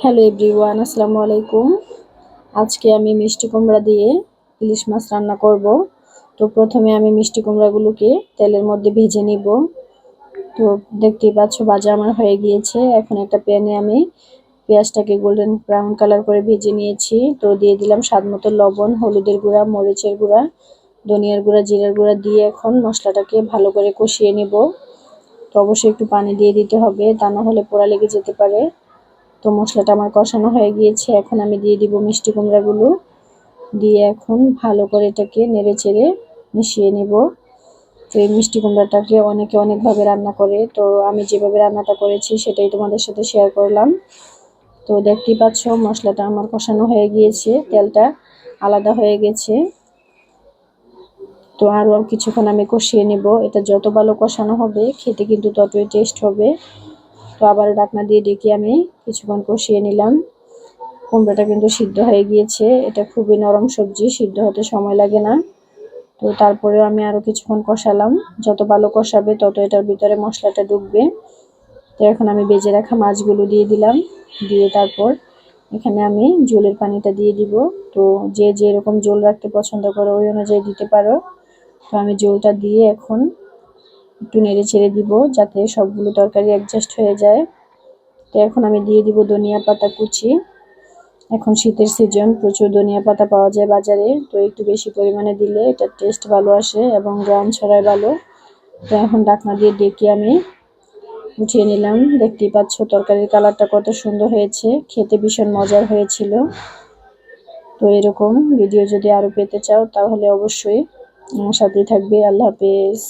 Hello everyone, আসসালামু আলাইকুম। আজকে আমি মিষ্টি কুমড়া দিয়ে ইলিশ মাছ রান্না করব। তো প্রথমে আমি মিষ্টি কুমড়াগুলোকে তেলের মধ্যে ভেজে নিব। তো দেখতেই পাচ্ছ, ভাজা আমার হয়ে গিয়েছে। এখন একটা প্যানে আমি পেঁয়াজটাকে গোল্ডেন ব্রাউন কালার করে ভেজে নিয়েছি। তো দিয়ে দিলাম স্বাদ মতো লবণ, হলুদের গুঁড়া, মরিচের গুঁড়া, ধনিয়ার গুঁড়া, জিরার গুঁড়া দিয়ে এখন মশলাটাকে ভালো করে কষিয়ে নেব। তো অবশ্যই একটু পানি দিয়ে দিতে হবে, তা না হলে পোড়া লেগে যেতে পারে। তো মশলাটা আমার কষানো হয়ে গিয়েছে। এখন আমি দিয়ে দিব মিষ্টি কুমড়াগুলো। দিয়ে এখন ভালো করে এটাকে নেড়ে চেড়ে মিশিয়ে নেব। তো এই মিষ্টি কুমড়াটাকে অনেকে অনেকভাবে রান্না করে। তো আমি যেভাবে রান্নাটা করেছি সেটাই তোমাদের সাথে শেয়ার করলাম। তো দেখতেই পাচ্ছ, মশলাটা আমার কষানো হয়ে গিয়েছে। তেলটা আলাদা হয়ে গেছে। তো আরও কিছুক্ষণ আমি কষিয়ে নেব। এটা যত ভালো কষানো হবে, খেতে কিন্তু ততই টেস্ট হবে। তো আবার ডাকনা দিয়ে ডেকে আমি কিছুক্ষণ কষিয়ে নিলাম। কুমড়োটা কিন্তু সিদ্ধ হয়ে গিয়েছে। এটা খুবই নরম সবজি, সিদ্ধ হতে সময় লাগে না। তো তারপরেও আমি আরও কিছুক্ষণ কষালাম। যত ভালো কষাবে, তত এটার ভিতরে মশলাটা ঢুকবে। তো এখন আমি বেজে রাখা মাছগুলো দিয়ে দিলাম। দিয়ে তারপর এখানে আমি জলের পানিটা দিয়ে দিব। তো যে যেরকম জল রাখতে পছন্দ করো, ওই অনুযায়ী দিতে পারো। তো আমি জলটা দিয়ে এখন একটু নেড়ে ছেড়ে দিব যাতে সবগুলো তরকারি অ্যাডজাস্ট হয়ে যায়। তো এখন আমি দিয়ে দিব ধনিয়া পাতা কুচি। এখন শীতের সিজন প্রচুর ধনিয়া পাতা পাওয়া যায় বাজারে। তো একটু বেশি পরিমাণে দিলে এটা টেস্ট ভালো আসে এবং গ্রাম ছড়ায় ভালো। তো এখন ডাকনা দিয়ে ডেকে আমি উঠিয়ে নিলাম। দেখতেই পাচ্ছ তরকারির কালারটা কত সুন্দর হয়েছে। খেতে ভীষণ মজার হয়েছিল। তো এরকম ভিডিও যদি আরও পেতে চাও তাহলে অবশ্যই আমার সাথেই থাকবে। আল্লাহ হাফেজ।